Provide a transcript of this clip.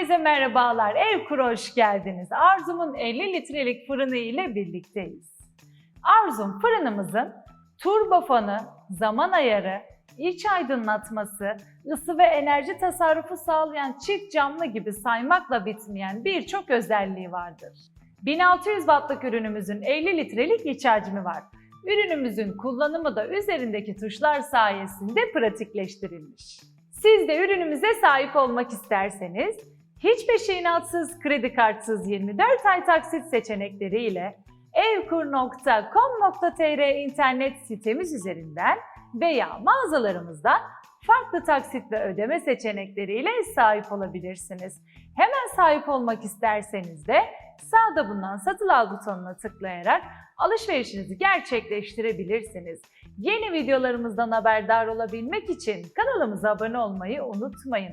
Herkese merhabalar. Evkur'a hoş geldiniz. Arzum'un 50 litrelik fırını ile birlikteyiz. Arzum fırınımızın turbofanı, zaman ayarı, iç aydınlatması, ısı ve enerji tasarrufu sağlayan çift camlı gibi saymakla bitmeyen birçok özelliği vardır. 1600 wattlık ürünümüzün 50 litrelik iç hacmi var. Ürünümüzün kullanımı da üzerindeki tuşlar sayesinde pratikleştirilmiş. Siz de ürünümüze sahip olmak isterseniz hiç peşinatsız, kredi kartsız 24 ay taksit seçenekleriyle evkur.com.tr internet sitemiz üzerinden veya mağazalarımızdan farklı taksit ve ödeme seçenekleriyle sahip olabilirsiniz. Hemen sahip olmak isterseniz de sağda bulunan satın al butonuna tıklayarak alışverişinizi gerçekleştirebilirsiniz. Yeni videolarımızdan haberdar olabilmek için kanalımıza abone olmayı unutmayın.